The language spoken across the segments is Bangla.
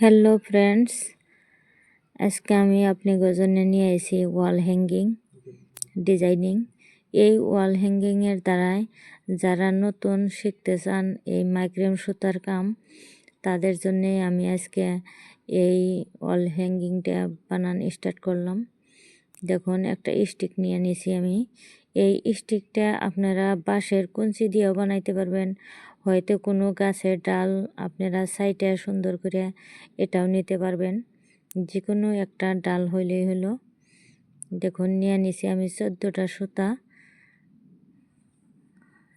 হ্যালো ফ্রেন্ডস আজকে আমি আপনাদের জন্য নিয়ে এসেছি ওয়াল হ্যাঙ্গিং ডিজাইনিং এই ওয়াল হ্যাঙ্গিংয়ের দ্বারাই যারা নতুন শিখতে চান এই মাইক্রেম সুতার কাম, তাদের জন্যে আমি আজকে এই ওয়াল হ্যাঙ্গিংটা বানান স্টার্ট করলাম। দেখুন, একটা স্টিক নিয়ে নিয়েছি আমি। এই স্টিকটা আপনারা বাঁশের কুঞ্চি দিয়েও বানাইতে পারবেন। হয়তো কোনো গাছের ডাল আপনারা সাইটে সুন্দর করে এটাও নিতে পারবেন। যে কোনো একটা ডাল হইলেই হলো। দেখুন, নিয়ে নিছি আমি চোদ্দোটা সুতা।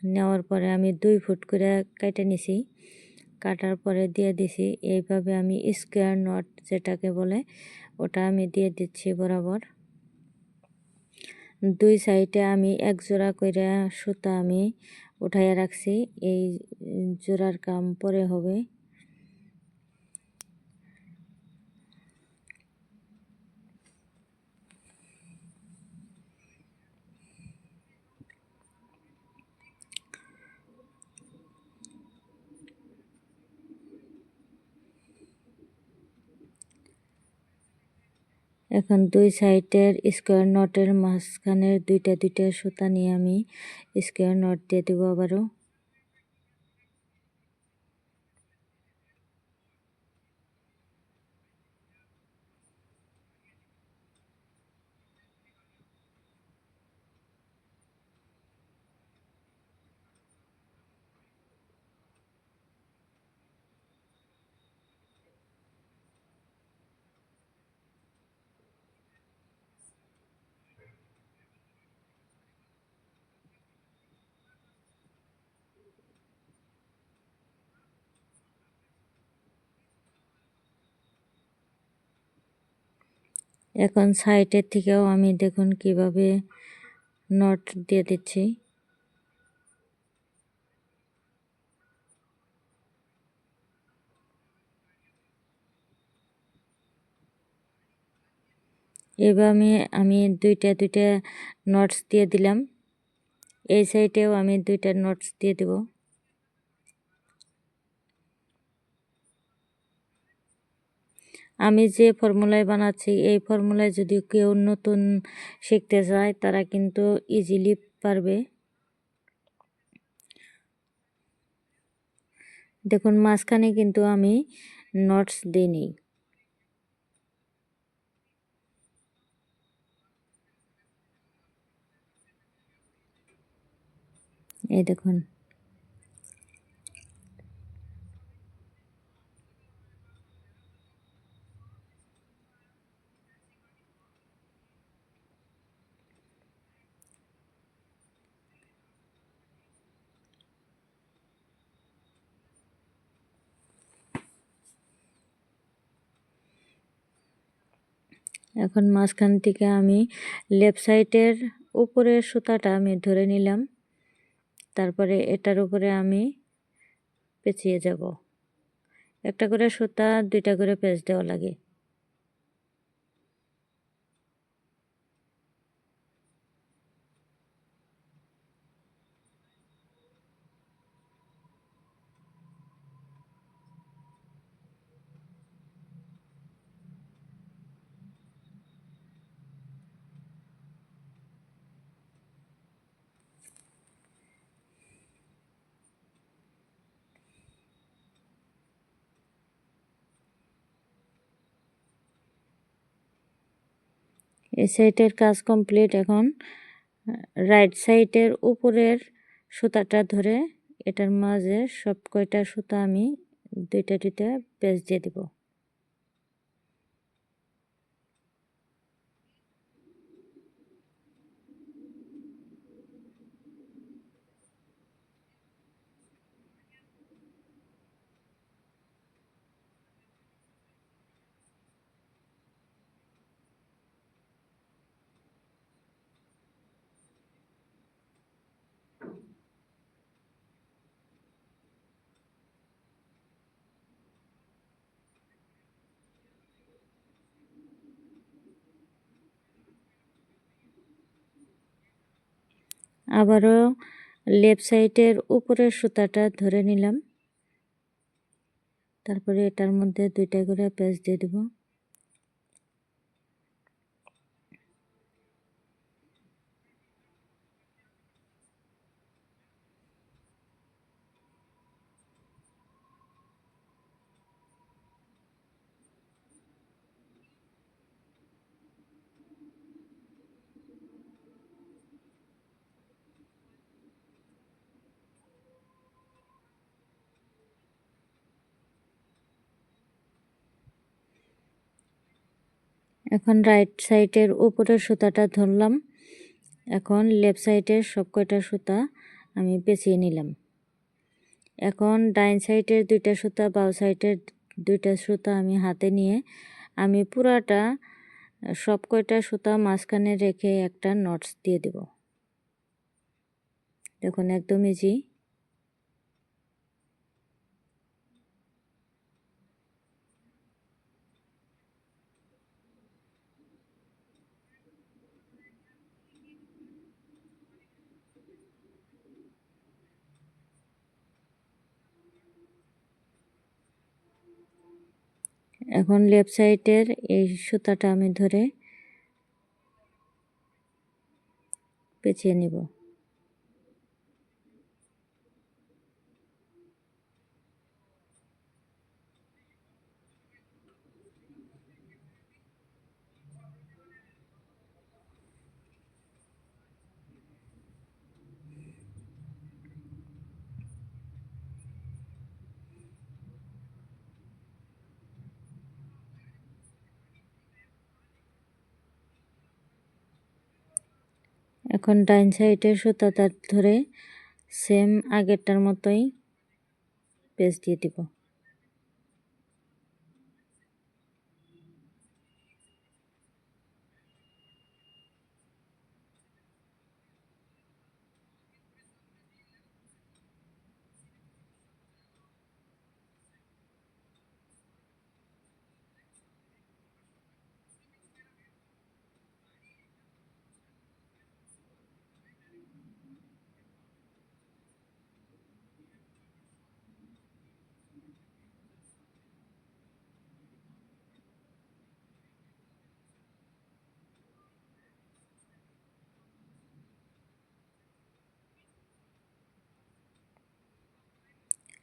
নেওয়ার পরে আমি দুই ফুট করে কেটে নিছি। কাটার পরে দিয়ে দিছি, এইভাবে আমি স্কোয়ার নট যেটাকে বলে, ওটা আমি দিয়ে দিচ্ছি বরাবর। দুই সাইডে আমি এক জোড়া করে সুতা আমি উঠাইয়া রাখছি এই জোড়ার কাম পরে হবে। এখন দুই সাইডের স্কোয়ার নটের মাঝখানের দুইটা দুইটা সুতা নিয়ে আমি স্কোয়ার নট দিয়ে দেবো আবারও। এখন সাইডের থেকেও আমি দেখুন কীভাবে নট দিয়ে দিচ্ছি। এবার আমি আমি দুইটা দুইটা নটস দিয়ে দিলাম। এই সাইডেও আমি দুইটা নটস দিয়ে দেবো। আমি যে ফর্মুলায় বানাচ্ছি, এই ফর্মুলায় যদি কেউ নতুন শিখতে চায়, তারা কিন্তু ইজিলি পারবে। দেখুন, মাঝখানে কিন্তু আমি নটস দিইনি। এই দেখুন। এখন মাঝখান থেকে আমি লেফট সাইডের উপরের সুতাটা আমি ধরে নিলাম। তারপরে এটার উপরে আমি পেঁচিয়ে যাব। একটা করে সুতা, দুইটা করে পেঁচ দেওয়া লাগে। এই সাইডের কাজ কমপ্লিট এখন। রাইট সাইডের উপরের সুতাটা ধরে এটার মাঝে সব কয়টা সুতা আমি দুইটা দুইটা পেঁচ দিয়ে দিব। আবারও লেফট সাইডের উপরের সুতাটা ধরে নিলাম। তারপরে এটার মধ্যে দুইটা করে পেঁচ দিয়ে দেব। এখন রাইট সাইডের উপরের সুতাটা ধরলাম। এখন লেফট সাইডের সব কয়টা সুতা আমি পেঁচিয়ে নিলাম। এখন ডাইন সাইডের দুইটা সুতা বাউ সাইডের দুইটা সুতা আমি হাতে নিয়ে আমি পুরাটা সব কয়টা সুতা মাঝখানে রেখে একটা নটস দিয়ে দেব। দেখুন, একদম ইজি এখন লেফট সাইডের এই সুতাটা আমি ধরে পেঁচিয়ে নিব। এখন ডাইন সাইডের সুতা তার ধরে সেম আগেরটার মতোই পেস্ট দিয়ে দিব।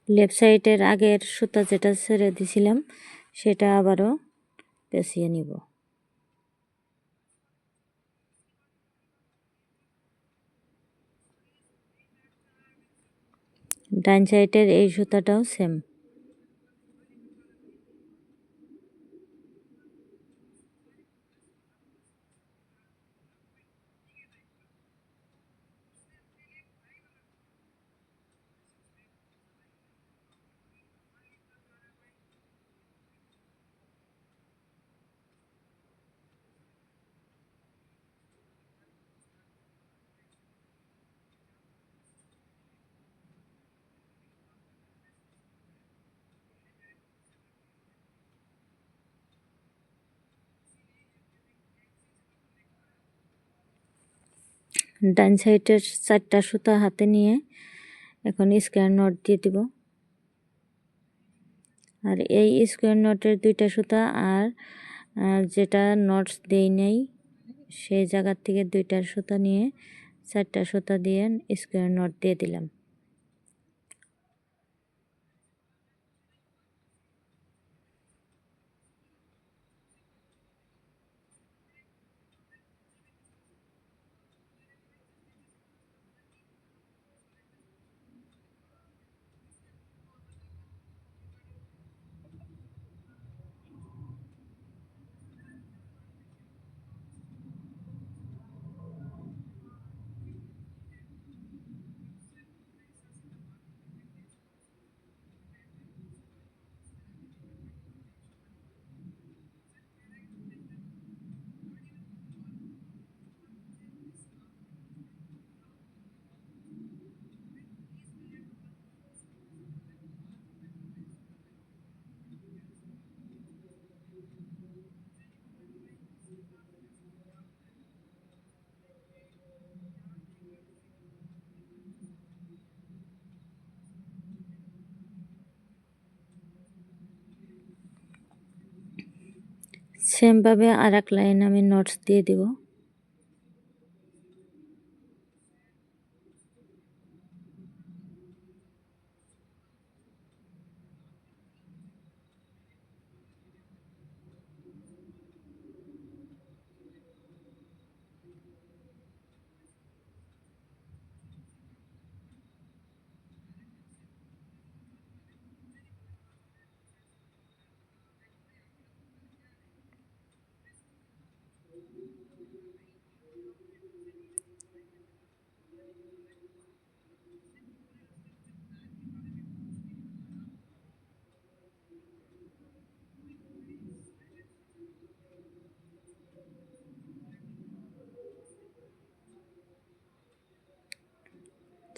লেফট সাইডের আগের সুতা যেটা ছেড়ে দিছিলাম, সেটা আবারও পেঁচিয়ে নিব। ডান সাইডের এই সুতাটাও সেম ডান সাইডের চারটা সুতা হাতে নিয়ে এখন স্কোয়ার নট দিয়ে দিব। আর এই স্কোয়ার নটের দুইটা সুতা আর যেটা নটস দেই নেই, সেই জায়গার থেকে দুইটা সুতা নিয়ে চারটা সুতা দিয়ে স্কোয়ার নট দিয়ে দিলাম। সেমভাবে আর এক লাইন আমি নোটস দিয়ে দিব।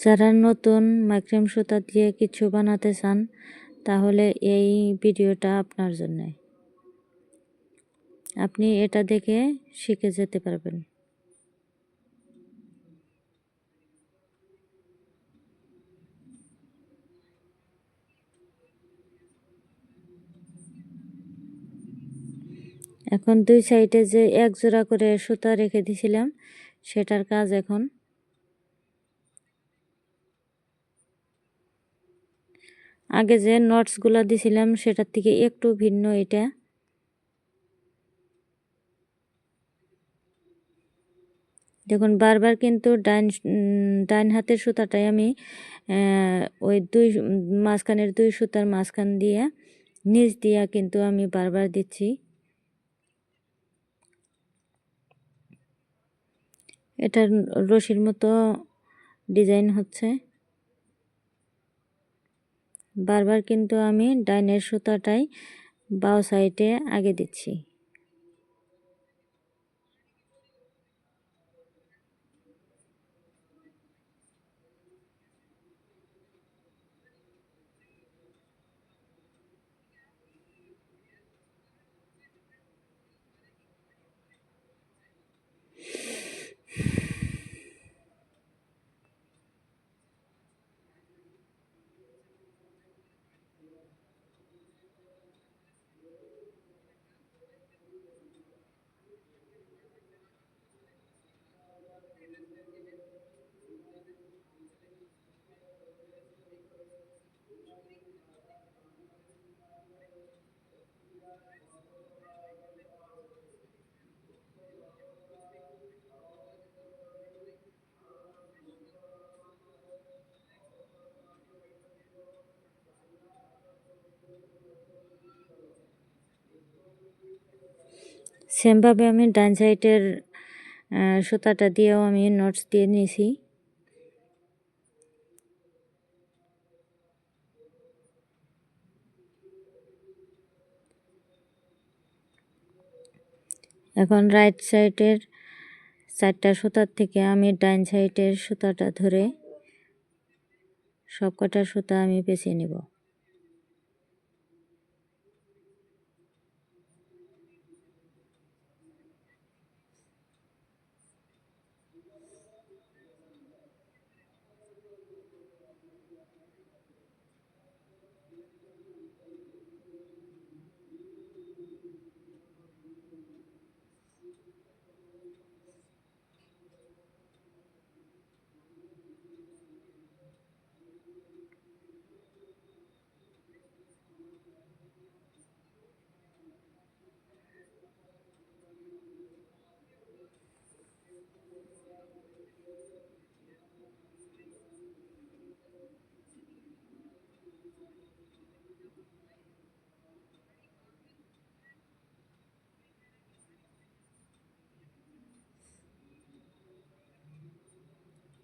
যারা নতুন মাইক্রোম সুতা দিয়ে কিছু বানাতে চান, তাহলে এই ভিডিওটা আপনার জন্য। আপনি এটা দেখে শিখে যেতে পারবেন। এখন দুই সাইডে যে এক জোড়া করে সুতা রেখে দিয়েছিলাম সেটার কাজ এখন আগে যে নটসগুলো দিছিলাম, সেটার থেকে একটু ভিন্ন এটা। দেখুন, বারবার কিন্তু ডাইন ডাইন হাতের সুতাটাই আমি ওই দুই, মাঝখানের দুই সুতার মাঝখান দিয়ে, নিচ দিয়া কিন্তু আমি বারবার দিচ্ছি। এটা রশির মতো ডিজাইন হচ্ছে। বারবার কিন্তু আমি ডাইনের সুতাটাই বাও সাইডে আগে দিচ্ছি। সেমভাবে আমি ডান সাইডের সুতাটা দিয়েও আমি নটস দিয়ে নিয়েছি। এখন রাইট সাইডের চারটা সুতার থেকে আমি ডাইন সাইডের সুতাটা ধরে সব কটা সুতা আমি বেছে নেব।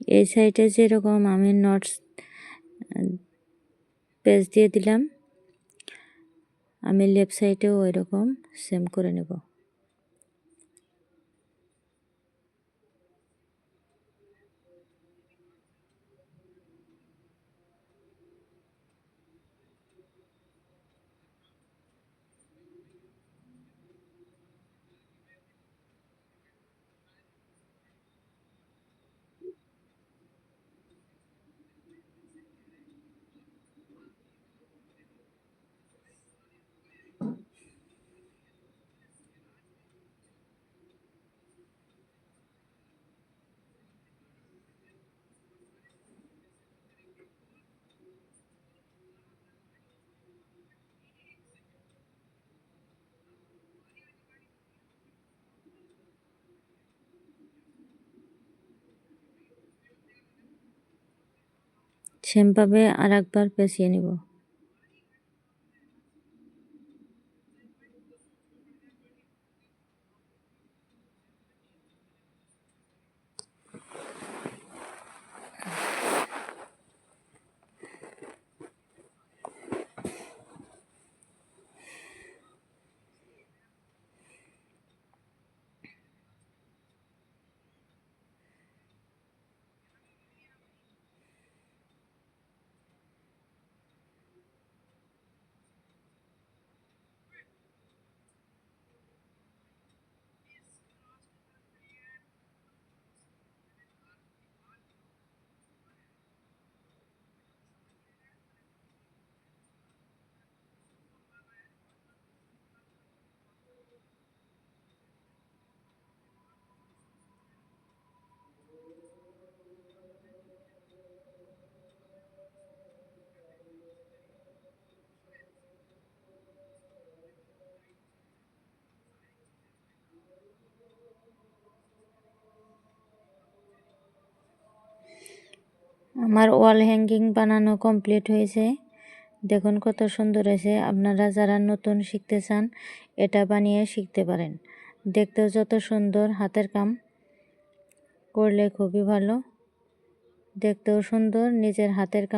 এই সাইডে যেরকম আমি নটস পেজ দিয়ে দিলাম, আমি লেফট সাইডেও ওই রকম সেম করে নেব। সেমভাবে আর একবার পেঁচিয়ে নিব। আমার ওয়াল হ্যাঙ্গিং বানানো কমপ্লিট হয়েছে। দেখুন কত সুন্দর হয়েছে। আপনারা যারা নতুন শিখতে চান, এটা বানিয়ে শিখতে পারেন। দেখতেও যত সুন্দর হাতের কাম করলে খুবই ভালো। দেখতেও সুন্দর, নিজের হাতের কাম